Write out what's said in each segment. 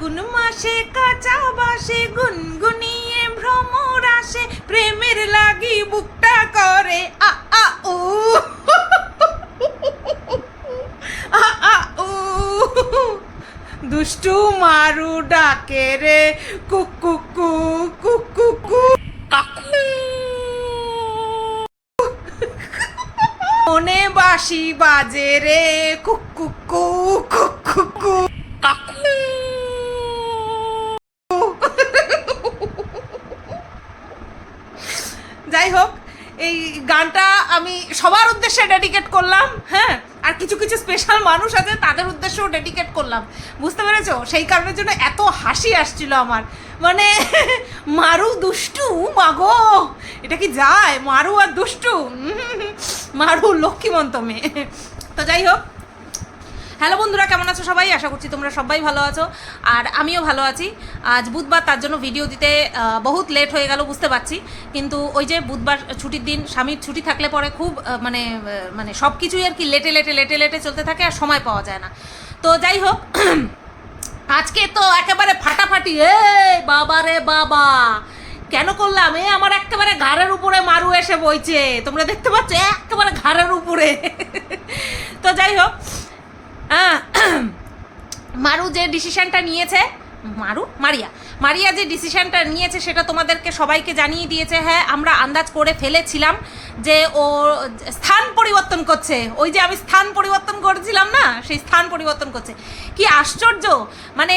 ফাগুন মাসে, কাঁচা বাসে, গুনগুনিয়ে ভ্রমর আসে, প্রেমের লাগি বুকটা করে। আ আ, উ। দুষ্টু মারু ডাকে রে কুকু কু কুকু মনে বাসি বাজে রে কুকু যাই হোক এই গানটা আমি সবার উদ্দেশ্যে ডেডিকেট করলাম হ্যাঁ? আর কিছু কিছু স্পেশাল মানুষ আছে, তাদের উদ্দেশ্যেও ডেডিকেট করলাম। বুঝতে পেরেছ? সেই কারণের জন্য এত হাসি আসছিল আমার। মানে মারু দুষ্টু, মাগো! এটা কি যায়? মারু আর দুষ্টু? মারু লক্ষ্মীমন্ত মেয়ে। তো যাই হোক হ্যালো বন্ধুরা, কেমন আছো সবাই? আশা করছি তোমরা সবাই ভালো আছো, আর আমিও ভালো আছি। আজ বুধবার, তার জন্য ভিডিও দিতে বহুত লেট হয়ে গেল, বুঝতে পারছি। কিন্তু ওই যে বুধবার ছুটির দিন, স্বামীর ছুটি থাকলে পরে খুব মানে মানে সব কিছুই আর কি লেটে লেটে লেটে লেটে চলতে থাকে আর সময় পাওয়া যায় না। তো যাই হোক, আজকে তো একেবারে ফাটাফাটি এ বাবা রে বাবা! কেন করলাম? এ আমার একেবারে ঘাড়ের উপরে মারু এসে বইছে। তোমরা দেখতে পাচ্ছ, একেবারে ঘাড়ের উপরে। তো যাই হোক মারু যে ডিসিশনটা নিয়েছে, মারু? মারিয়া। মারিয়া যে ডিসিশনটা নিয়েছে, সেটা তোমাদেরকে সবাইকে জানিয়ে দিয়েছে হ্যাঁ আমরা আন্দাজ করে ফেলেছিলাম যে ও স্থান পরিবর্তন করছে। ওই যে আমি স্থান পরিবর্তন করেছিলাম না, সেই স্থান পরিবর্তন করছে। কি আশ্চর্য! মানে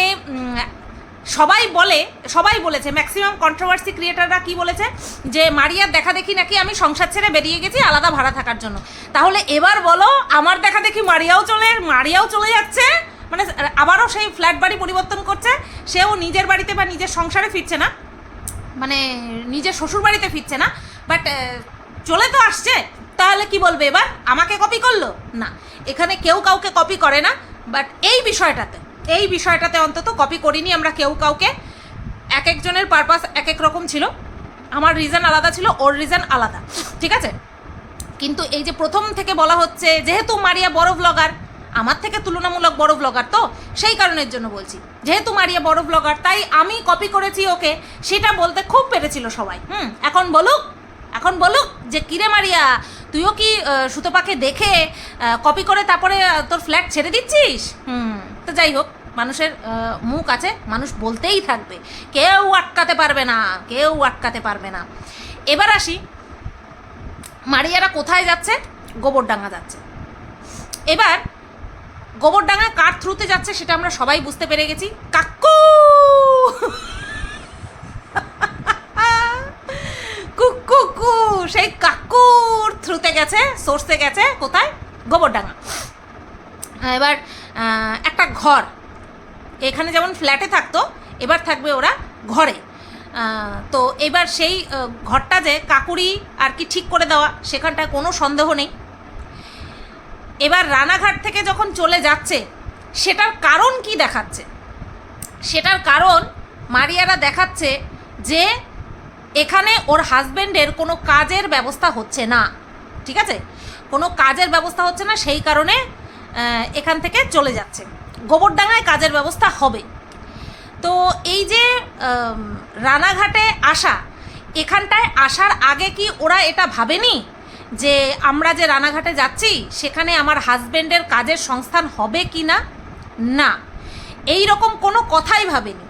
সবাই বলে, সবাই বলেছে ম্যাক্সিমাম কন্ট্রোভার্সি ক্রিয়েটাররা কি বলেছে? যে মারিয়ার দেখা দেখি নাকি আমি সংসার ছেড়ে বেরিয়ে গেছি, আলাদা ভাড়া থাকার জন্য। তাহলে এবার বলো, আমার দেখা দেখি মারিয়াও চলে মারিয়াও চলে যাচ্ছে? মানে আবারও সেই ফ্ল্যাট বাড়ি পরিবর্তন করছে, সেও নিজের বাড়িতে বা নিজের সংসারে ফিরছে না। মানে নিজের শ্বশুর বাড়িতে ফিরছে না। বাট চলে তো আসছে। তাহলে কি বলবে এবার? আমাকে কপি করল? না। এখানে কেউ কাউকে কপি করে না। বাট এই বিষয়টাতে এই বিষয়টাতে অন্তত কপি করিনি আমরা কেউ কাউকে। এক একজনের পারপাস এক এক রকম ছিল। আমার রিজন আলাদা ছিল, ওর রিজন আলাদা। ঠিক আছে? কিন্তু এই যে প্রথম থেকে বলা হচ্ছে, যেহেতু মারিয়া বড় ব্লগার আমার থেকে তুলনামূলক বড় ব্লগার তো, সেই কারণের জন্য বলছি। যেহেতু মারিয়া বড় ব্লগার তাই আমি কপি করেছি ওকে, সেটা বলতে খুব পেরেছিল সবাই। হুম, এখন বলুক এখন বলুক যে, কিরে মারিয়া, তুইও কি সুতপাকে দেখে কপি করে তারপরে তোর ফ্ল্যাট ছেড়ে দিচ্ছিস? হুম। তো যাই হোক, মানুষের মুখ আছে, মানুষ বলতেই থাকবে। কেউ আটকাতে পারবে না, কেউ আটকাতে পারবে না। এবার আসি, মারিয়ারা কোথায় যাচ্ছে? গোবরডাঙ্গা যাচ্ছে। এবার গোবরডাঙ্গা কার থ্রুতে যাচ্ছে সেটা আমরা সবাই বুঝতে পেরে গেছি। কাকু, কুকু, সেই কাকুর থ্রুতে গেছে, সোর্সে গেছে, কোথায়? গোবরডাঙ্গা। এবার একটা ঘর। এখানে যেমন ফ্ল্যাটে থাকতো, এবার থাকবে ওরা ঘরে। তো এবার সেই ঘরটা যে কাকুরি আর কি ঠিক করে দেওয়া, সেখানটায় কোনো সন্দেহ নেই। এবার রানাঘাট থেকে যখন চলে যাচ্ছে, সেটার কারণ কি দেখাচ্ছে? সেটার কারণ মারিয়ারা দেখাচ্ছে যে এখানে ওর হাজবেন্ডের কোনো কাজের ব্যবস্থা হচ্ছে না। ঠিক আছে? কোনো কাজের ব্যবস্থা হচ্ছে না, সেই কারণে এখান থেকে চলে যাচ্ছে। গোবরডাঙ্গায় কাজের ব্যবস্থা হবে। তো এই যে রানাঘাটে আসা, এখানটায় আসার আগে কি ওরা এটা ভাবেনি? যে আমরা যে রানাঘাটে যাচ্ছি, সেখানে আমার হাজব্যান্ডের কাজের সংস্থান হবে কি না? না। এই রকম কোনো কথাই ভাবেনি।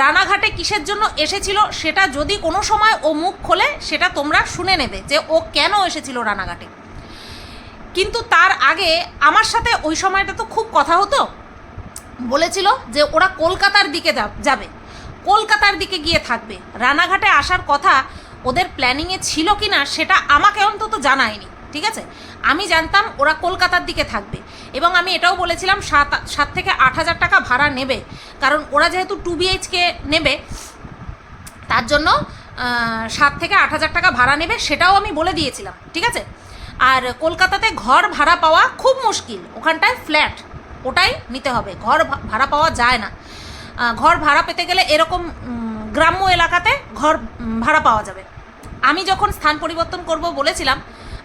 রানাঘাটে কিসের জন্য এসেছিল, সেটা যদি কোনো সময় ও মুখ খোলে, সেটা তোমরা শুনে নেবে যে ও কেন এসেছিল রানাঘাটে। কিন্তু তার আগে আমার সাথে ওই সময়টা তো খুব কথা হতো। বলেছিল যে ওরা কলকাতার দিকে যাবে। কলকাতার দিকে গিয়ে থাকবে। রানাঘাটে আসার কথা ওদের প্ল্যানিংয়ে ছিল কি না সেটা আমাকে অন্তত জানায়নি, ঠিক আছে? আমি জানতাম ওরা কলকাতার দিকে থাকবে এবং আমি এটাও বলেছিলাম, সাত সাত থেকে আট হাজার টাকা ভাড়া নেবে। কারণ ওরা যেহেতু টু বিএইচকে নেবে, তার জন্য সাত থেকে আট হাজার টাকা ভাড়া নেবে সেটাও আমি বলে দিয়েছিলাম, ঠিক আছে? আর কলকাতাতে ঘর ভাড়া পাওয়া খুব মুশকিল। ওখানটায় ফ্ল্যাট ওটাই নিতে হবে। ঘর ভাড়া পাওয়া যায় না। ঘর ভাড়া পেতে গেলে এরকম গ্রাম্য এলাকাতে ঘর ভাড়া পাওয়া যাবে। আমি যখন স্থান পরিবর্তন করব বলেছিলাম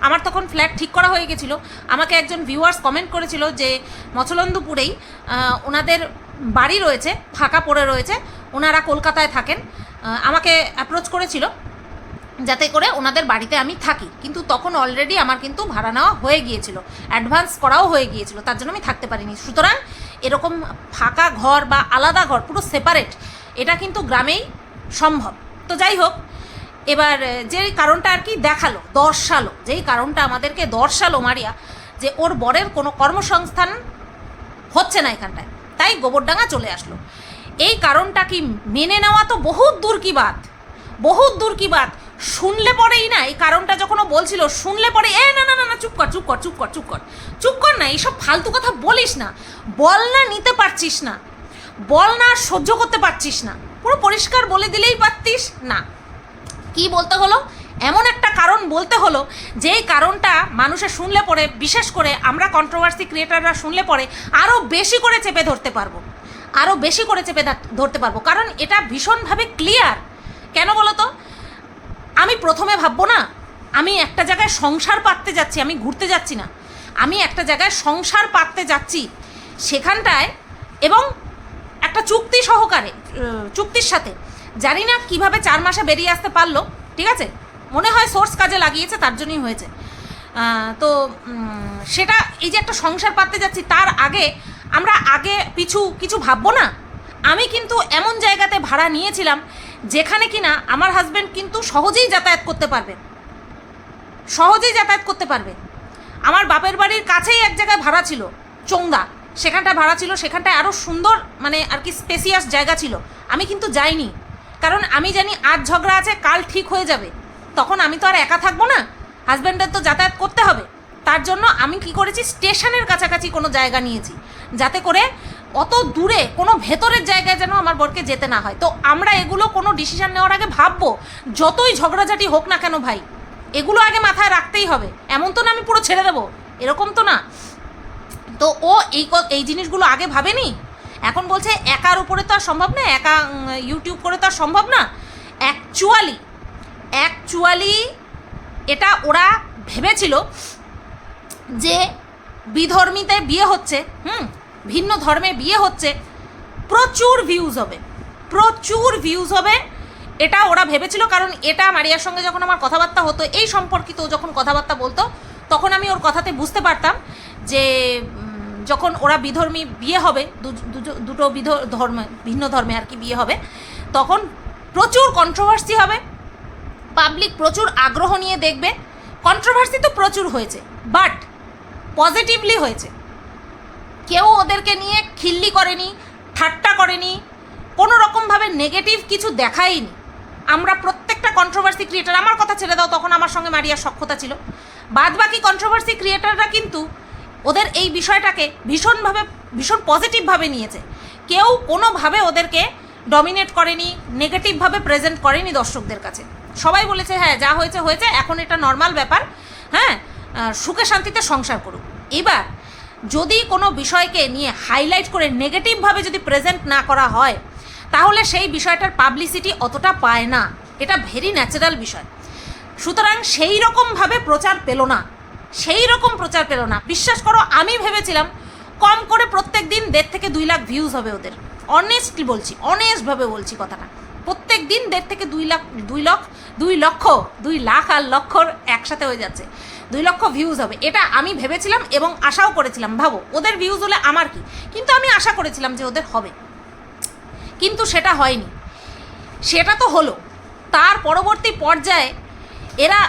আমার তখন ফ্ল্যাট ঠিক করা হয়ে গেছিল। আমাকে একজন ভিউয়ার্স কমেন্ট করেছিল যে মচলন্দপুরেই আহ, ওনাদের বাড়ি রয়েছে ফাঁকা পড়ে রয়েছে ওনারা কলকাতায় থাকেন। আমাকে অ্যাপ্রোচ করেছিল। যাতে করে ওনাদের বাড়িতে আমি থাকি। কিন্তু তখন অলরেডি আমার কিন্তু ভাড়া নেওয়া হয়ে গিয়েছিল। অ্যাডভান্স করাও হয়ে গিয়েছিল। তার জন্য আমি থাকতে পারিনি। সুতরাং এরকম ফাঁকা ঘর বা আলাদা ঘর, পুরো সেপারেট এটা কিন্তু গ্রামেই সম্ভব। তো যাই হোক, এবার যেই কারণটা আর কি দেখাল, দর্শালো, যেই কারণটা আমাদেরকে দর্শালো মারিয়া, যে ওর বরের কোনো কর্মসংস্থান হচ্ছে না এখানটায়। তাই গোবরডাঙ্গা চলে আসলো। এই কারণটা কি মেনে নেওয়া তো বহুত দূর কি বাত? বহুত দূর কি বাত? শুনলে পরেই না, এই কারণটা যখন ও বলছিল, শুনলে পরে, এ, না না না না, চুপ কর চুপ কর চুপ কর চুপ কর। চুপ কর না, এইসব ফালতু কথা বলিস না। বল না, নিতে পারছিস না। বল না সহ্য করতে পারছিস না। পুরো পরিষ্কার বলে দিলেই পারতিস না। কি বলতে হলো? এমন একটা কারণ বলতে হলো, যেই কারণটা মানুষে শুনলে পরে, বিশেষ করে আমরা কন্ট্রোভার্সি ক্রিয়েটাররা শুনলে পরে আরও বেশি করে চেপে ধরতে পারব। আরও বেশি করে চেপে ধরতে পারব। কারণ এটা ভীষণভাবে ক্লিয়ার কেন বলো তো? আমি প্রথমে ভাববো না, আমি একটা জায়গায় সংসার পাততে যাচ্ছি, আমি ঘুরতে যাচ্ছি না। আমি একটা জায়গায় সংসার পাততে যাচ্ছি সেখানটায় এবং একটা চুক্তি সহকারে চুক্তির সাথে। জানি না কীভাবে চার মাসে বেরিয়ে আসতে পারল, ঠিক আছে? মনে হয় সোর্স কাজে লাগিয়েছে, তার জন্যই হয়েছে। তো সেটা এই যে একটা সংসার পাততে যাচ্ছি, তার আগে আমরা আগে পিছু, কিছু ভাববো না? আমি কিন্তু এমন জায়গাতে ভাড়া নিয়েছিলাম যেখানে কিনা আমার হাজব্যান্ড কিন্তু সহজেই যাতায়াত করতে পারবে। সহজেই যাতায়াত করতে পারবে। আমার বাপের বাড়ির কাছেই এক জায়গায় ভাড়া ছিল চোংদা সেখানটায় ভাড়া ছিল, সেখানটায় আরও সুন্দর মানে আর কি স্পেসিয়াস জায়গা ছিল। আমি কিন্তু যাইনি। কারণ আমি জানি আজ ঝগড়া আছে, কাল ঠিক হয়ে যাবে। তখন আমি তো আর একা থাকব না। হাজব্যান্ডের তো যাতায়াত করতে হবে। তার জন্য আমি কি করেছি, স্টেশনের কাছাকাছি কোনো জায়গা নিয়েছি। যাতে করে অত দূরে, কোনো ভেতরের জায়গায় যেন আমার বরকে যেতে না হয়। তো আমরা এগুলো কোনো ডিসিশন নেওয়ার আগে ভাববো, যতই ঝগড়াঝাটি হোক না কেন ভাই, এগুলো আগে মাথায় রাখতেই হবে। এমন তো না আমি পুরো ছেড়ে দেবো, এরকম তো না। তো ও এই এই জিনিসগুলো আগে ভাবেনি? এখন বলছে একার উপরে তো আর সম্ভব না, একা ইউটিউব করে তো আর সম্ভব না। অ্যাকচুয়ালি অ্যাকচুয়ালি এটা ওরা ভেবেছিল যে বিধর্মীতে বিয়ে হচ্ছে, হুম? ভিন্ন ধর্মে বিয়ে হচ্ছে, প্রচুর ভিউজ হবে। প্রচুর ভিউজ হবে। এটা ওরা ভেবেছিল, কারণ এটা মারিয়ার সঙ্গে যখন আমার কথাবার্তা হতো, এই সম্পর্কিত যখন কথাবার্তা বলতো, তখন আমি ওর কথাতে বুঝতে পারতাম যে যখন ওরা বিধর্মী বিয়ে হবে দুটো বিধ ধর্মে, ভিন্ন ধর্মে আর কি বিয়ে হবে, তখন প্রচুর কন্ট্রোভার্সি হবে। পাবলিক প্রচুর আগ্রহ নিয়ে দেখবে। কন্ট্রোভার্সি তো প্রচুর হয়েছে বাট পজিটিভলি হয়েছে। কেউ ওদেরকে নিয়ে খিল্লি করেনি, ঠাট্টা করেনি, কোনো রকমভাবে নেগেটিভ কিছু দেখায়নি। আমরা প্রত্যেকটা কন্ট্রোভার্সি ক্রিয়েটার আমার কথা ছেড়ে দাও, তখন আমার সঙ্গে মারিয়ার সক্ষতা ছিল। বাদ বাকি কন্ট্রোভার্সি ক্রিয়েটাররা কিন্তু ওদের এই বিষয়টাকে ভীষণভাবে, ভীষণ পজিটিভভাবে নিয়েছে। কেউ কোনোভাবে ওদেরকে ডমিনেট করেনি নেগেটিভভাবে প্রেজেন্ট করেনি দর্শকদের কাছে। সবাই বলেছে হ্যাঁ যা হয়েছে হয়েছে, এখন এটা নর্মাল ব্যাপার। হ্যাঁ সুখে শান্তিতে সংসার করুক। এবার যদি কোনো বিষয়কে নিয়ে হাইলাইট করে নেগেটিভভাবে যদি প্রেজেন্ট না করা হয়, তাহলে সেই বিষয়টার পাবলিসিটি অতটা পায় না। এটা ভেরি ন্যাচারাল বিষয়। সুতরাং সেই রকমভাবে প্রচার পেল না। সেই রকম প্রচার পেল না। বিশ্বাস করো, আমি ভেবেছিলাম কম করে প্রত্যেক দিন দেড় থেকে দুই লাখ ভিউজ হবে ওদের। অনেস্টলি বলছি অনেস্টভাবে বলছি কথাটা। দিন দেড় থেকে দুই লাখ, দুই লক্ষ দুই লক্ষ, দুই লাখ আর লক্ষর একসাথে হয়ে যাচ্ছে। দুই লক্ষ ভিউজ হবে। এটা আমি ভেবেছিলাম এবং আশাও করেছিলাম। ভাবো, ওদের ভিউজ হলে আমার কি? কিন্তু আমি আশা করেছিলাম যে ওদের হবে। কিন্তু সেটা হয়নি। সেটা তো হলো। তার পরবর্তী পর্যায়ে এরা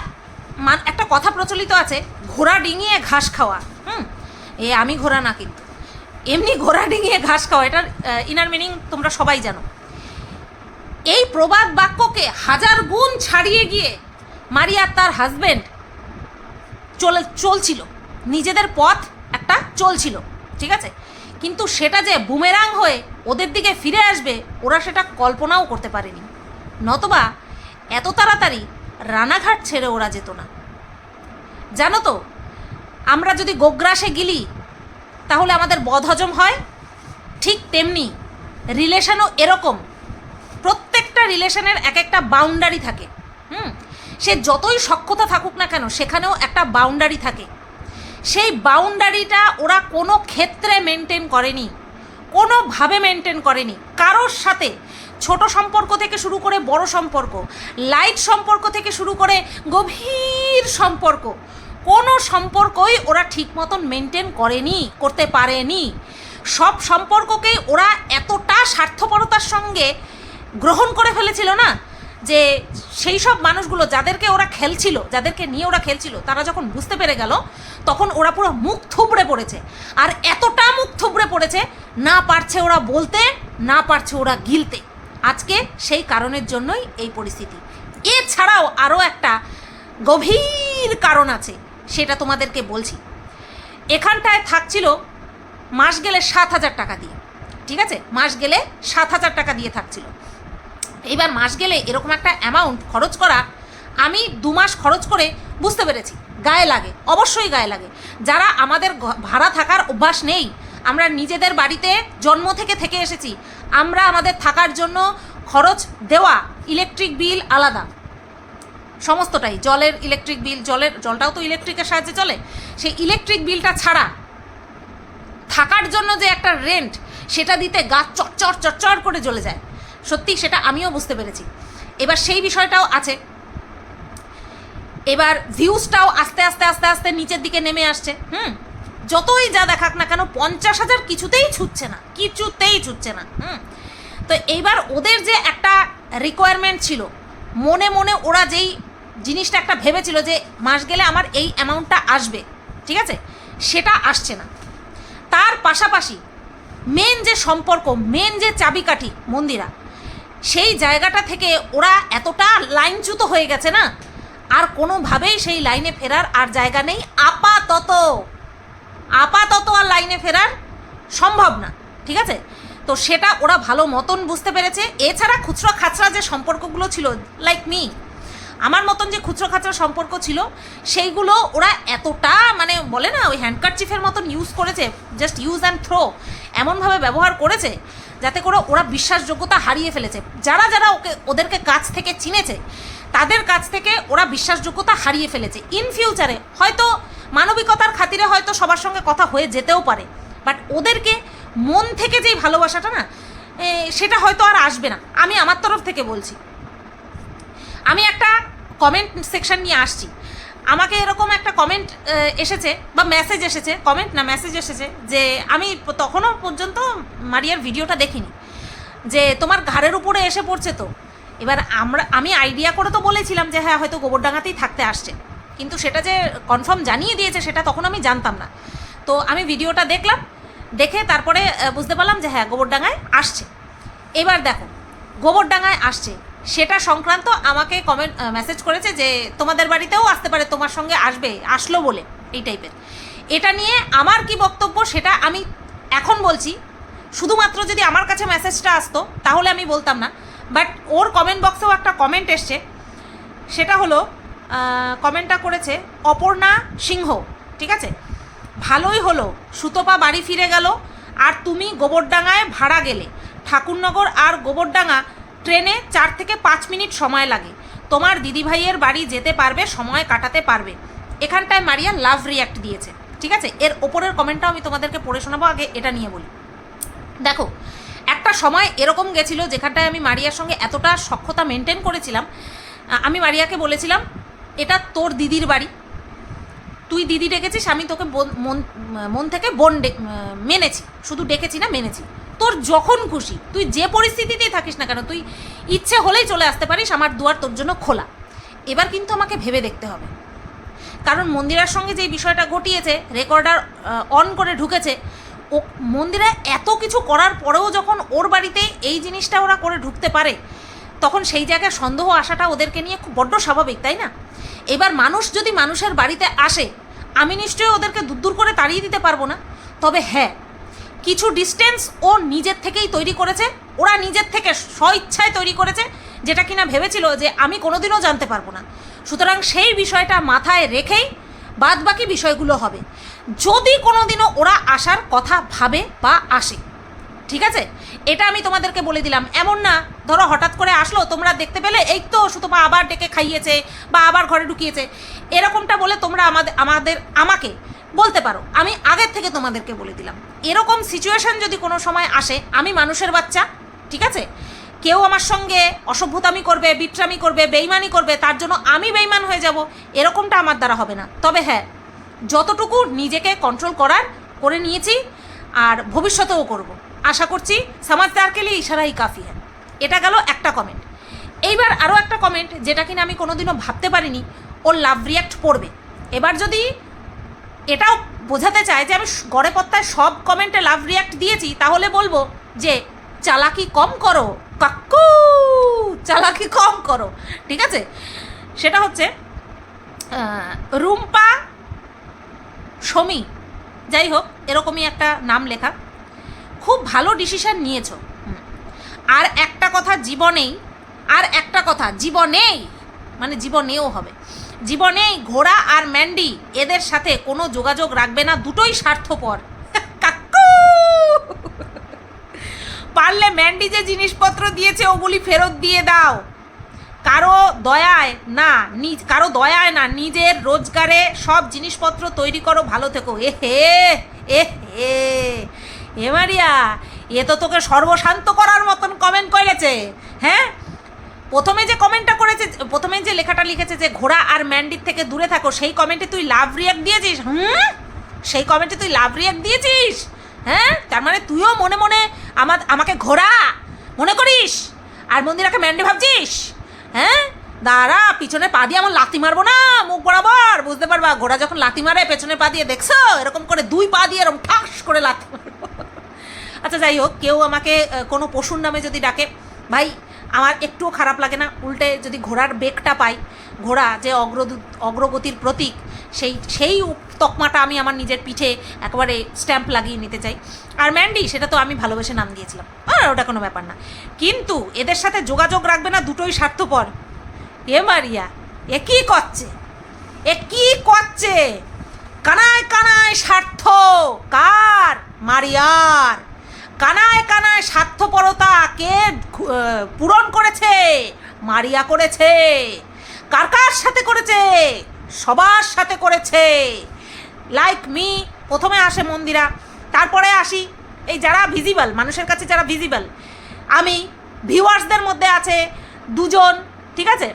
মান, একটা কথা প্রচলিত আছে, ঘোড়া ডিঙিয়ে ঘাস খাওয়া। হুম? এ আমি ঘোড়া না কিন্তু। এমনি ঘোড়া ডিঙিয়ে ঘাস খাওয়া। এটার ইনার মিনিং তোমরা সবাই জানো। এই প্রবাদ বাক্যকে হাজার গুণ ছাড়িয়ে গিয়ে মারিয়া তার হাজব্যান্ড চলে, চলছিল। নিজেদের পথ একটা চলছিল, ঠিক আছে? কিন্তু সেটা যে বুমেরাং হয়ে ওদের দিকে ফিরে আসবে, ওরা সেটা কল্পনাও করতে পারেনি। নতবা এত তাড়াতাড়ি রানাঘাট ছেড়ে ওরা যেত না। জানো তো, আমরা যদি গোগ্রাসে গিলি, তাহলে আমাদের বদহজম হয়? ঠিক তেমনি রিলেশনও এরকম। রিলেশনের এক একটা বাউন্ডারি থাকে। হুম? সে যতই সক্ষতা থাকুক না কেন, সেখানেও একটা বাউন্ডারি থাকে। সেই বাউন্ডারিটা ওরা কোনো ক্ষেত্রে মেনটেন করেনি, কোনোভাবে মেনটেন করেনি। কারোর সাথে ছোট সম্পর্ক থেকে শুরু করে বড় সম্পর্ক লাইট সম্পর্ক থেকে শুরু করে গভীর সম্পর্ক, কোনো সম্পর্কই ওরা ঠিক মতন মেনটেন করেনি, করতে পারেনি। সব সম্পর্ককেই ওরা এতটা স্বার্থপরতার সঙ্গে গ্রহণ করে ফেলেছিল না? যে সেই সব মানুষগুলো যাদেরকে ওরা খেলছিল, যাদেরকে নিয়ে ওরা খেলছিল, তারা যখন বুঝতে পেরে গেল, তখন ওরা পুরো মুখ থুবড়ে পড়েছে। আর এতটা মুখ থুবড়ে পড়েছে, না পারছে ওরা বলতে, না পারছে ওরা গিলতে। আজকে সেই কারণের জন্যই এই পরিস্থিতি। এছাড়াও আরও একটা গভীর কারণ আছে, সেটা তোমাদেরকে বলছি। এখানটায় থাকছিল মাস গেলে সাত হাজার টাকা দিয়ে, ঠিক আছে? মাস গেলে সাত হাজার টাকা দিয়ে থাকছিল। এইবার মাস গেলে এরকম একটা অ্যামাউন্ট খরচ করা আমি দু মাস খরচ করে বুঝতে পেরেছি। গায়ে লাগে, অবশ্যই গায়ে লাগে। যারা আমাদের ভাড়া থাকার অভ্যাস নেই, আমরা নিজেদের বাড়িতে জন্ম থেকে থেকে এসেছি, আমরা আমাদের থাকার জন্য খরচ দেওয়া ইলেকট্রিক বিল আলাদা। সমস্তটাই, জলের ইলেকট্রিক বিল জলের, জলটাও তো ইলেকট্রিকের সাহায্যে চলে। সেই ইলেকট্রিক বিলটা ছাড়া থাকার জন্য যে একটা রেন্ট সেটা দিতে গাছ চটচর চটচর করে জ্বলে যায়। সত্যি সেটা আমিও বুঝতে পেরেছি। এবার সেই বিষয়টাও আছে। এবার ভিউজটাও আস্তে আস্তে আস্তে আস্তে নিচের দিকে নেমে আসছে। হুম? যতই যা দেখাক না কেন পঞ্চাশ হাজার কিছুতেই ছুটছে না, কিছুতেই ছুটছে না, হুম? তো এইবার ওদের যে একটা রিকোয়ারমেন্ট ছিল, মনে মনে ওরা যেই জিনিসটা একটা ভেবেছিল যে মাস গেলে আমার এই অ্যামাউন্টটা আসবে, ঠিক আছে? সেটা আসছে না। তার পাশাপাশি মেন যে সম্পর্ক মেন যে চাবিকাঠি মন্দিরা সেই জায়গাটা থেকে ওরা এতটা লাইনচ্যুত হয়ে গেছে না? আর কোনোভাবেই সেই লাইনে ফেরার আর জায়গা নেই। আপাতত। আপাতত আর লাইনে ফেরার সম্ভব না, ঠিক আছে? তো সেটা ওরা ভালো মতন বুঝতে পেরেছে। এছাড়া খুচরো খাচরা যে সম্পর্কগুলো ছিল লাইক মি আমার মতন যে খুচরো খাচরা সম্পর্ক ছিল, সেইগুলো ওরা এতটা মানে বলে না, ওই হ্যান্ডকারচিফের মতন ইউজ করেছে জাস্ট ইউজ অ্যান্ড থ্রো এমনভাবে ব্যবহার করেছে যাতে করে ওরা বিশ্বাসযোগ্যতা হারিয়ে ফেলেছে। যারা যারা ওকে, ওদেরকে কাছ থেকে চিনেছে, তাদের কাছ থেকে ওরা বিশ্বাসযোগ্যতা হারিয়ে ফেলেছে। ইন ফিউচারে হয়তো মানবিকতার খাতিরে হয়তো সবার সঙ্গে কথা হয়ে যেতেও পারে। বাট ওদেরকে মন থেকে যেই ভালোবাসাটা না সেটা হয়তো আর আসবে না। আমি আমার তরফ থেকে বলছি। আমি একটা কমেন্ট সেকশন নিয়ে আসছি। আমাকে এরকম একটা কমেন্ট এসেছে বা মেসেজ এসেছে কমেন্ট না মেসেজ এসেছে যে আমি তখনও পর্যন্ত মারিয়ার ভিডিওটা দেখিনি। যে তোমার ঘাড়ের উপরে এসে পড়ছে তো। এবার আমরা, আমি আইডিয়া করে তো বলেছিলাম যে হ্যাঁ হয়তো গোবরডাঙ্গাতেই থাকতে আসছে। কিন্তু সেটা যে কনফার্ম জানিয়ে দিয়েছে, সেটা তখন আমি জানতাম না। তো আমি ভিডিওটা দেখলাম, দেখে তারপরে বুঝতে পারলাম যে হ্যাঁ গোবরডাঙ্গায় আসছে। এবার দেখো, গোবরডাঙ্গায় আসছে। সেটা সংক্রান্ত আমাকে কমেন্ট মেসেজ করেছে যে তোমাদের বাড়িতেও আসতে পারে, তোমার সঙ্গে আসবে, আসলো বলে, এই টাইপের এটা নিয়ে আমার কি বক্তব্য সেটা আমি এখন বলছি। শুধুমাত্র যদি আমার কাছে মেসেজটা আসতো, তাহলে আমি বলতাম না। বাট ওর কমেন্ট বক্সেও একটা কমেন্ট এসছে। সেটা হলো কমেন্টটা করেছে, অপর্ণা সিংহ ঠিক আছে? ভালোই হলো, সুতপা বাড়ি ফিরে গেল, আর তুমি গোবরডাঙায় ভাড়া গেলে। ঠাকুরনগর আর গোবরডাঙ্গা ট্রেনে চার থেকে পাঁচ মিনিট সময় লাগে। তোমার দিদিভাইয়ের বাড়ি যেতে পারবে, সময় কাটাতে পারবে। এখানটায় মারিয়া লাভ রিয়াক্ট দিয়েছে, ঠিক আছে? এর ওপরের কমেন্টটাও আমি তোমাদেরকে পড়ে শোনাবো, আগে এটা নিয়ে বলি। দেখো, একটা সময় এরকম গেছিল যেখানটায় আমি মারিয়ার সঙ্গে এতটা সক্ষতা মেনটেন করেছিলাম। আমি মারিয়াকে বলেছিলাম, এটা তোর দিদির বাড়ি। তুই দিদি ডেকেছিস, আমি তোকে মন মন থেকে বোন মেনেছি। শুধু ডেকেছি না, মেনেছি। তোর যখন খুশি, তুই যে পরিস্থিতিতেই থাকিস না কেন, তুই ইচ্ছে হলেই চলে আসতে পারিস, আমার দুয়ার তোর জন্য খোলা। এবার কিন্তু আমাকে ভেবে দেখতে হবে। কারণ মন্দিরার সঙ্গে যে বিষয়টা ঘটিয়েছে রেকর্ডার অন করে ঢুকেছে, ও মন্দিরা এত কিছু করার পরেও যখন ওর বাড়িতে এই জিনিসটা ওরা করে ঢুকতে পারে, তখন সেই জায়গায় সন্দেহ আসাটা ওদেরকে নিয়ে খুব বড্ড স্বাভাবিক, তাই না? এবার মানুষ যদি মানুষের বাড়িতে আসে, আমি নিশ্চয়ই ওদেরকে দূর দূর করে তাড়িয়ে দিতে পারব না। তবে হ্যাঁ কিছু ডিস্টেন্স ও নিজের থেকেই তৈরি করেছে। ওরা নিজের থেকে স্বইচ্ছায় তৈরি করেছে, যেটা কিনা ভেবেছিল যে আমি কোনোদিনও জানতে পারব না। সুতরাং সেই বিষয়টা মাথায় রেখেই বাদ বাকি বিষয়গুলো হবে। যদি কোনোদিনও ওরা আসার কথা ভাবে বা আসে ঠিক আছে? এটা আমি তোমাদেরকে বলে দিলাম। এমন না, ধরো হঠাৎ করে আসলো, তোমরা দেখতে পেলে, এই তো সুতপা আবার ডেকে খাইয়েছে বা আবার ঘরে ঢুকিয়েছে। এরকমটা বলে তোমরা আমাদের আমাদের, আমাকে বলতে পারো। আমি আগের থেকে তোমাদেরকে বলে দিলাম। এরকম সিচুয়েশন যদি কোনো সময় আসে, আমি মানুষের বাচ্চা, ঠিক আছে? কেউ আমার সঙ্গে অসভ্যতামি করবে, বিট্রামি করবে, বেইমানি করবে, তার জন্য আমি বেইমান হয়ে যাব, এরকমটা আমার দ্বারা হবে না। তবে হ্যাঁ যতটুকু নিজেকে কন্ট্রোল করার, করে নিয়েছি, আর ভবিষ্যতেও করব। আশা করছি সমাজদার ইশারাই কাফি হ্যাঁ এটা গেল একটা কমেন্ট এইবার আরও একটা কমেন্ট যেটা কিনা আমি কোনোদিনও ভাবতে পারিনি, ওর লাভ রিয়াক্ট পড়বে। এবার যদি এটাও বোঝাতে চায় যে আমি গড়ে পত্তায় সব কমেন্টে লাভ রিয়াক্ট দিয়েছি, তাহলে বলব যে চালাকি কম করো, কাকু! চালাকি কম করো, ঠিক আছে? সেটা হচ্ছে রুম্পা সমী যাই হোক, এরকমই একটা নাম লেখা। খুব ভালো ডিসিশন নিয়েছো। আর একটা কথা জীবনেই, আর একটা কথা জীবনেই মানে জীবনেও হবে। জীবনেই ঘোড়া আর ম্যান্ডি এদের সাথে কোনো যোগাযোগ রাখবে না, দুটোই স্বার্থপর। পারলে ম্যান্ডি যে জিনিসপত্র দিয়েছে ওগুলি ফেরত দিয়ে দাও। কারও দয়ায় না, নিজ, কারও দয়ায় না, নিজের রোজগারে সব জিনিসপত্র তৈরি করো, ভালো থেকো। এ হে এ হে। এ মারিয়া, এ তো তোকে সর্বশান্ত করার মতন কমেন্ট করেছে হ্যাঁ? প্রথমে যে কমেন্টটা করেছে, প্রথমে যে লেখাটা লিখেছে যে ঘোড়া আর ম্যান্ডির থেকে দূরে থাকো, সেই কমেন্টে তুই লাভ রিয়াক্ট দিয়েছিস, হুম? সেই কমেন্টে তুই লাভ রিয়াক্ট দিয়েছিস হ্যাঁ? তার মানে তুইও মনে মনে আমার, আমাকে ঘোড়া মনে করিস? আর মন্দিরাকে ম্যান্ডি ভাবছিস? হ্যাঁ? দাঁড়া, পিছনে পা দিয়ে আমার লাথি মারবো না, মুখ বরাবর, বুঝতে পারবা? ঘোড়া যখন লাথি মারে, পেছনে পা দিয়ে, দেখছ? এরকম করে দুই পা দিয়ে এরকম ঠাস করে লাথি মারবো। আচ্ছা যাই হোক, কেউ আমাকে কোনো পশুর নামে যদি ডাকে, ভাই, আমার একটুও খারাপ লাগে না। উল্টে যদি ঘোড়ার বেগটা পাই, ঘোড়া যে অগ্রদূত অগ্রগতির প্রতীক, সেই সেই তকমাটা আমি আমার নিজের পিঠে একেবারে স্ট্যাম্প লাগিয়ে নিতে চাই। আর ম্যান্ডি, সেটা তো আমি ভালোবেসে নাম দিয়েছিলাম। আর ওটা কোনো ব্যাপার না। কিন্তু এদের সাথে যোগাযোগ রাখবে না দুটোই স্বার্থপর। এ মারিয়া, এ কী করছে? এ কি করছে? কানায় কানায় স্বার্থ। কার? মারিয়ার। কানায় কানায় স্বার্থপরতা কে পূরণ করেছে? মারিয়া করেছে। কার কার সাথে করেছে? সবার সাথে করেছে। লাইক মি প্রথমে আসে মন্দিরা, তারপরে আসি এই যারা ভিজিবল মানুষের কাছে যারা ভিজিবল আমি ভিউয়ার্সদের মধ্যে আছে দুজন, ঠিক আছে?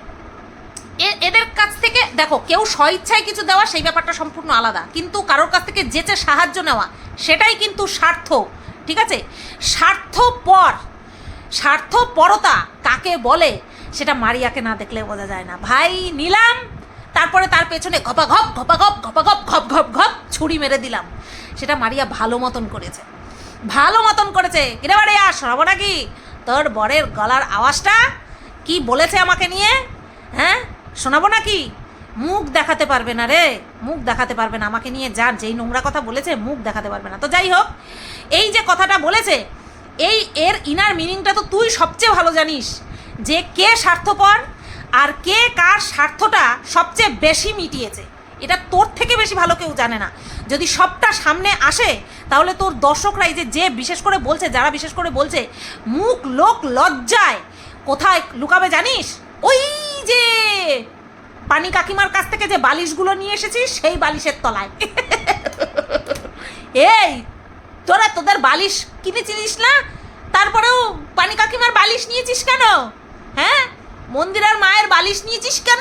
এদের কাছ থেকে, দেখো, কেউ স্বইচ্ছায় কিছু দেওয়া, সেই ব্যাপারটা সম্পূর্ণ আলাদা। কিন্তু কারোর কাছ থেকে যেচে সাহায্য নেওয়া, সেটাই কিন্তু স্বার্থ। ঠিক আছে? স্বার্থপর, স্বার্থপরতা কাকে বলে সেটা মারিয়াকে না দেখলে বোঝা যায় না। ভাই, নিলাম, তারপরে তার পেছনে ঘপা ঘপ ঘপা ঘপ ঘপা, ঘপ ঘপ ঘপ ঘপ ছুরি মেরে দিলাম। সেটা মারিয়া ভালো মতন করেছে। ভালো মতন করেছে। কিরে বাড়ি আর শোনাবো নাকি? তোর বরের গলার আওয়াজটা কি বলেছে আমাকে নিয়ে? হ্যাঁ? শোনাবো নাকি? মুখ দেখাতে পারবে না রে। মুখ দেখাতে পারবে না। আমাকে নিয়ে যার যেই নোংরা কথা বলেছে, মুখ দেখাতে পারবে না। তো যাই হোক এই যে কথাটা বলেছে, এই এর ইনার মিনিংটা তো তুই সবচেয়ে ভালো জানিস, যে কে স্বার্থপর আর কে কার স্বার্থটা সবচেয়ে বেশি মিটিয়েছে। এটা তোর থেকে বেশি ভালো কেউ জানে না। যদি সবটা সামনে আসে, তাহলে তোর দর্শকরা এই যে যে বিশেষ করে বলছে, যারা বিশেষ করে বলছে, মুখ, লোক লজ্জায়, কোথায় লুকাবে জানিস? ওই যে পানি কাকিমার কাছ থেকে যে বালিশগুলো নিয়ে এসেছিস, সেই বালিশের তলায়। এই তোরা তোদের বালিশ কিনেছিলিস না? তারপরেও পানি কাকিমার বালিশ নিয়েছিস কেন? হ্যাঁ? মন্দিরের মায়ের বালিশ নিয়েছিস কেন?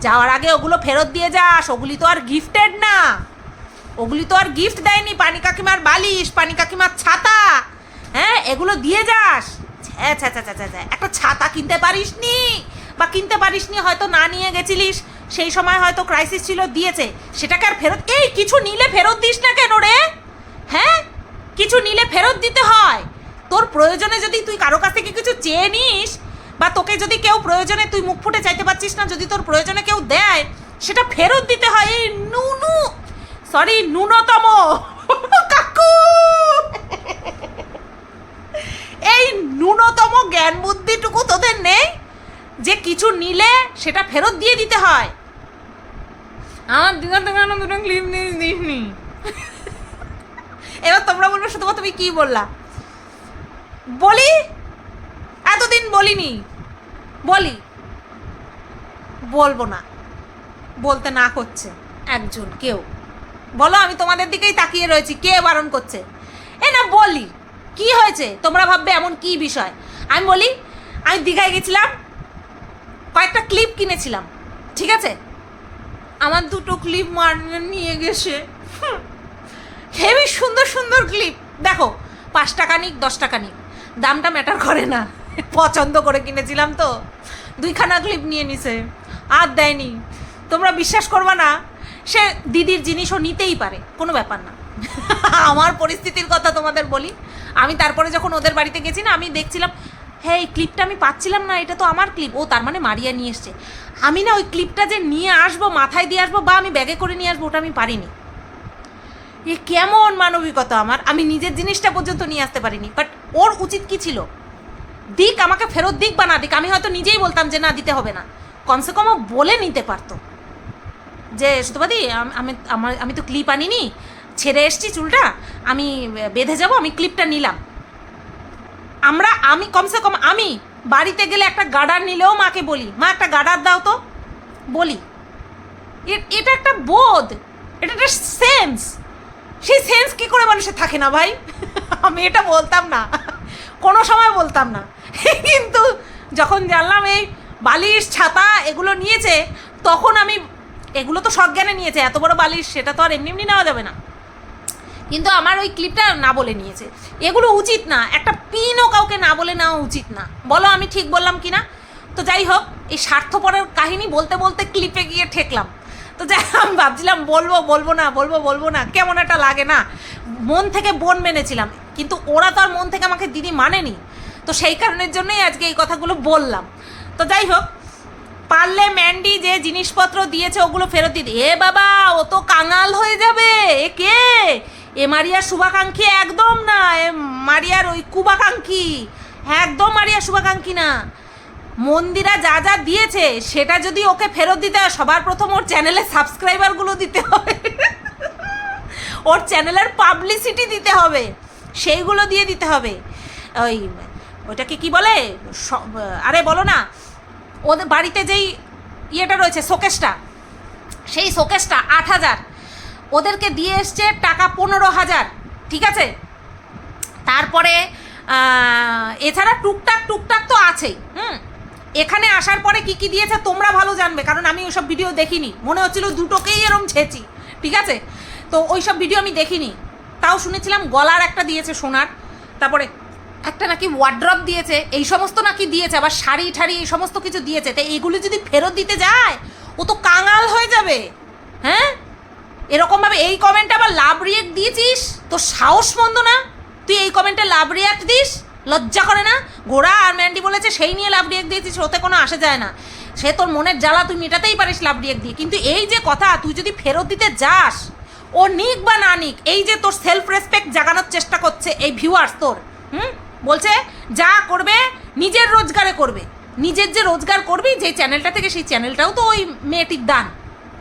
যাওয়ার আগে ওগুলো ফেরত দিয়ে যাস, ওগুলি তো আর গিফটেড না। ওগুলি তো আর গিফট দেয়নি পানি কাকিমার বালিশ, পানি কাকিমার ছাতা। হ্যাঁ? এগুলো দিয়ে যাস। একটা ছাতা কিনতে পারিসনি? বা কিনতে পারিসনি হয়তো না নিয়ে গেছিলিস। সেই সময় হয়তো ক্রাইসিস ছিল, দিয়েছে। সেটাকে আর ফেরত, এই, কিছু নিলে ফেরত দিস না কেন রে? হ্যাঁ? কিছু নিলে ফেরত দিতে হয়। তোর প্রয়োজনে যদি তুই কারও কাছ থেকে কিছু চেয়ে নিস, বা তোকে যদি কেউ প্রয়োজনে তুই মুখ ফুটে চাইতে পারছিস না, যদি তোর প্রয়োজনে কেউ দেয়, সেটা ফেরত দিতে হয়। এই নুনু সরি ন্যূনতম কাকু! এই ন্যূনতম জ্ঞান বুদ্ধিটুকু তোদের নেই যে কিছু নিলে সেটা ফেরত দিয়ে দিতে হয়। আমার দিঘা থেকে দুটো ক্লিপ নিয়ে দিসনি এবার তোমরা বলবে শুধু তুমি কি বললা? বলি? এতদিন বলিনি। বলি। বলব না। বলতে না করছে একজন কেউ। বলো, আমি তোমাদের দিকেই তাকিয়ে রয়েছি। কে বারণ করছে? এ না, বলি। কি হয়েছে? তোমরা ভাববে এমন কি বিষয়? আমি বলি, আমি দীঘায় গেছিলাম, কয়েকটা ক্লিপ কিনেছিলাম, ঠিক আছে? আমার দুটো ক্লিপ মার নিয়ে গেছে। হেভি সুন্দর সুন্দর ক্লিপ দেখো, পাঁচ টাকা নিক, দশ টাকা নিক। দামটা ম্যাটার করে না। পছন্দ করে কিনেছিলাম তো। দুইখানা ক্লিপ নিয়ে নিছে। আর দেয়নি। তোমরা বিশ্বাস করবা না, সে দিদির জিনিসও নিতেই পারে, কোনো ব্যাপার না। আমার পরিস্থিতির কথা তোমাদের বলি। আমি তারপরে যখন ওদের বাড়িতে গেছি না, আমি দেখছিলাম হ্যাঁ এই ক্লিপটা আমি পাচ্ছিলাম না, এটা তো আমার ক্লিপ ও তার মানে মারিয়া নিয়ে এসছে। আমি না ওই ক্লিপটা যে নিয়ে আসব, মাথায় দিয়ে আসব, বা আমি ব্যাগে করে নিয়ে আসব, ওটা আমি পারিনি। এ কেমন মানবিকতা আমার? আমি নিজের জিনিসটা পর্যন্ত নিয়ে আসতে পারিনি বাট ওর উচিত কি ছিল? দিক আমাকে ফেরত দিক বা না দিক, আমি হয়তো নিজেই বলতাম যে না, দিতে হবে না। কমসে কম বলে নিতে পারতো। যে সুতপাদি আমি আমার, আমি তো ক্লিপ আনিনি, ছেড়ে এসছি চুলটা, আমি বেঁধে যাব, আমি ক্লিপটা নিলাম। আমরা, আমি, কমসে কম আমি বাড়িতে গেলে একটা গার্ডার নিলেও মাকে বলি, মা, একটা গার্ডার দাও তো। বলি। এটা একটা বোধ, এটা একটা সেন্স সেই সেন্স কি করে মানুষের থাকে না ভাই? আমি এটা বলতাম না। কোনো সময় বলতাম না। কিন্তু যখন জানলাম এই বালিশ, ছাতা এগুলো নিয়েছে, তখন আমি, এগুলো তো সজ্ঞানে নিয়েছে, এত বড় বালিশ, সেটা তো আর এমনি এমনি নেওয়া যাবে না। কিন্তু আমার ওই ক্লিপটা না বলে নিয়েছে। এগুলো উচিত না, একটা পিনও কাউকে না বলে নেওয়া উচিত না। বলো আমি ঠিক বললাম কি না তো যাই হোক, এই স্বার্থপরের কাহিনী বলতে বলতে ক্লিপে গিয়ে ঠেকলাম। তো যাই আমি ভাবছিলাম বলব বলব না, বলব বলব না। কেমন একটা লাগে না? মন থেকে বোন মেনেছিলাম, কিন্তু ওরা তো আর মন থেকে আমাকে দিদি মানেনি। তো সেই কারণের জন্যই আজকে এই কথাগুলো বললাম। তো যাই হোক, পারলে ম্যান্ডি যে জিনিসপত্র দিয়েছে ওগুলো ফেরত দিতে এ বাবা, ও তো কাঙাল হয়ে যাবে। এ কে? এ মারিয়ার শুভাকাঙ্ক্ষী একদম না, এ মারিয়ার ওই কুবাকাঙ্ক্ষী। একদম মারিয়ার শুভাকাঙ্ক্ষী না। মন্দিরা যা যা দিয়েছে, সেটা যদি ওকে ফেরত দিতে হয়, সবার প্রথম ওর চ্যানেলে সাবস্ক্রাইবারগুলো দিতে হবে। ওর চ্যানেলের পাবলিসিটি দিতে হবে। সেইগুলো দিয়ে দিতে হবে। ওই, ওইটাকে কি বলে? আরে বলো না, ওদের বাড়িতে যেই ইয়েটা রয়েছে, শোকেসটা, সেই শোকেসটা আট হাজার। ওদেরকে দিয়ে এসছে টাকা পনেরো হাজার, ঠিক আছে? তারপরে এছাড়া টুকটাক টুকটাক তো আছেই, হুম? এখানে আসার পরে কি কি দিয়েছে তোমরা ভালো জানবে, কারণ আমি ওইসব ভিডিও দেখিনি। মনে হচ্ছিল দুটোকেই এরম ছেঁচি, ঠিক আছে? তো ওইসব ভিডিও আমি দেখিনি। তাও শুনেছিলাম গলার একটা দিয়েছে সোনার, তারপরে একটা নাকি ওয়ার্ড্রপ দিয়েছে, এই সমস্ত নাকি দিয়েছে, আবার শাড়ি ঠাড়ি এই সমস্ত কিছু দিয়েছে। তাই এগুলো যদি ফেরত দিতে যায়, ও তো কাঙাল হয়ে যাবে। হ্যাঁ? এরকমভাবে এই কমেন্টে আবার লাভ রিয়েক্ট দিয়েছিস? তোর সাহস মন্দ না? তুই এই কমেন্টে লাভ রিয়াক্ট দিস? লজ্জা করে না? ঘোড়া আর ম্যান্ডি বলেছে, সেই নিয়ে লাভ রিয়াক্ট দিয়েছিস, ওতে কোনো আসে যায় না। সে তোর মনের জ্বালা, তুই মেটাতেই পারিস লাভ রিয়াক্ট দিয়ে। কিন্তু এই যে কথা, তুই যদি ফেরত দিতে যাস, ও নিক বা না নিক, এই যে তোর সেলফ রেসপেক্ট জাগানোর চেষ্টা করছে এই ভিউয়ার্স তোর, হুম? বলছে, যা করবে, নিজের রোজগারে করবে। নিজের যে রোজগার করবি, যে চ্যানেলটা থেকে, সেই চ্যানেলটাও তো ওই মেয়েটির দান।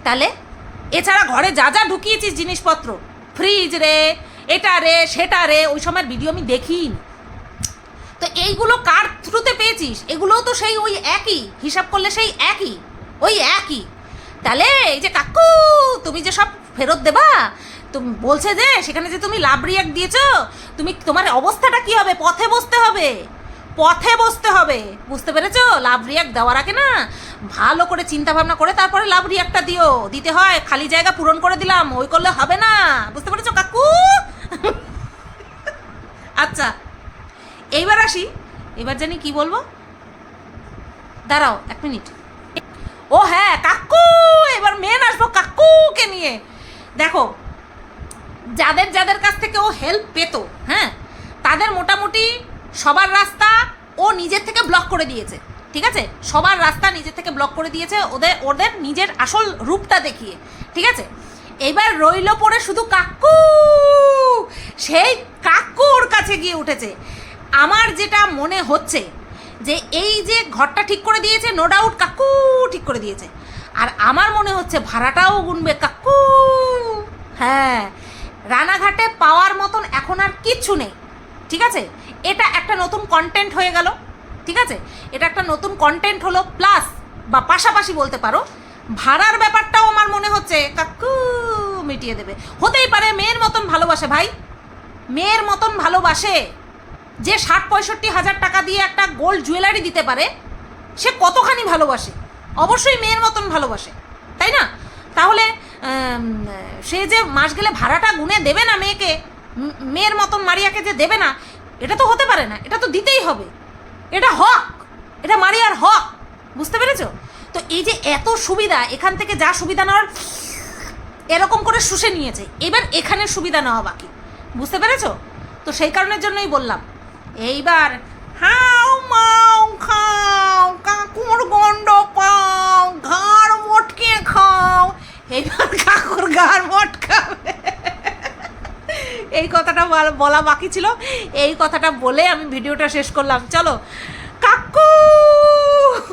তাহলে, এছাড়া ঘরে যা যা ঢুকিয়েছিস জিনিসপত্র ফ্রিজ রে, এটা রে, সেটা রে, ওই সময়ের ভিডিও আমি দেখিনি তো এইগুলো কার থ্রুতে পেয়েছিস? এগুলোও তো সেই ওই একই। হিসাব করলে সেই একই। ওই একই। তাহলে এই যে কাকু, তুমি যে সব ফেরত দেবা, তুমি বলছে যে, সেখানে যে তুমি লাভ রিয়াক্ট দিয়েছ, তুমি তোমার অবস্থাটা কি হবে? পথে বসতে হবে। পথে বসতে হবে। বুঝতে পেরেছ? লাভ রিয়াক্ট দেওয়ার আগে না, ভালো করে চিন্তা ভাবনা করে তারপরে লাভ রিয়াক্টটা দিও। দিতে হয়, খালি জায়গা পূরণ করে দিলাম, ওই করলে হবে না। বুঝতে পেরেছ কাকু? আচ্ছা। এইবার আসি, এবার জানি কি বলব? দাঁড়াও, এক মিনিট। ও হ্যাঁ কাকু! এবার মেন আসব কাকুকে নিয়ে। দেখো, যাদের যাদের কাছ থেকে ও হেল্প পেতো হ্যাঁ তাদের মোটামুটি সবার রাস্তা ও নিজের থেকে ব্লক করে দিয়েছে, ঠিক আছে? সবার রাস্তা নিজের থেকে ব্লক করে দিয়েছে, ওদের ওদের নিজের আসল রূপটা দেখিয়ে, ঠিক আছে? এবার রইল পড়ে শুধু কাকু! সেই কাকু ওর কাছে গিয়ে উঠেছে। আমার যেটা মনে হচ্ছে যে এই যে ঘরটা ঠিক করে দিয়েছে নো ডাউট কাকু ঠিক করে দিয়েছে। আর আমার মনে হচ্ছে ভাড়াটাও গুনবে কাকু। হ্যাঁ রানাঘাটে পাওয়ার মতন এখন আর কিচ্ছু নেই, ঠিক আছে? এটা একটা নতুন কন্টেন্ট হয়ে গেল, ঠিক আছে? এটা একটা নতুন কন্টেন্ট হলো প্লাস বা পাশাপাশি বলতে পারো, ভাড়ার ব্যাপারটাও আমার মনে হচ্ছে কাকু মিটিয়ে দেবে। হতেই পারে মেয়ের মতন ভালোবাসে ভাই, মেয়ের মতন ভালোবাসে। যে ষাট পঁয়ষট্টি হাজার টাকা দিয়ে একটা গোল্ড জুয়েলারি দিতে পারে, সে কতখানি ভালোবাসে? অবশ্যই মেয়ের মতন ভালোবাসে, তাই না? তাহলে সে যে মাস গেলে ভাড়াটা গুনে দেবে না মেয়েকে মেয়ের মতন মারিয়াকে যে দেবে না, এটা তো হতে পারে না, এটা তো দিতেই হবে। এটা হক, এটা মারিয়ার হক, বুঝতে পেরেছ? তো এই যে এত সুবিধা, এখান থেকে যা সুবিধা নেওয়ার, এরকম করে শুষে নিয়েছে, এবার এখানে সুবিধা নেওয়া বাকি, বুঝতে পেরেছ? তো সেই কারণের জন্যই বললাম এইবার হাও মাও খাও, কাকুর গন্ড পাও, ঘাড় মটকে খাও। এইবার কাকুর ঘাড় মটকাবে। এই কথাটা বল- বাকি ছিল। এই কথাটা বলে আমি ভিডিওটা শেষ করলাম। চলো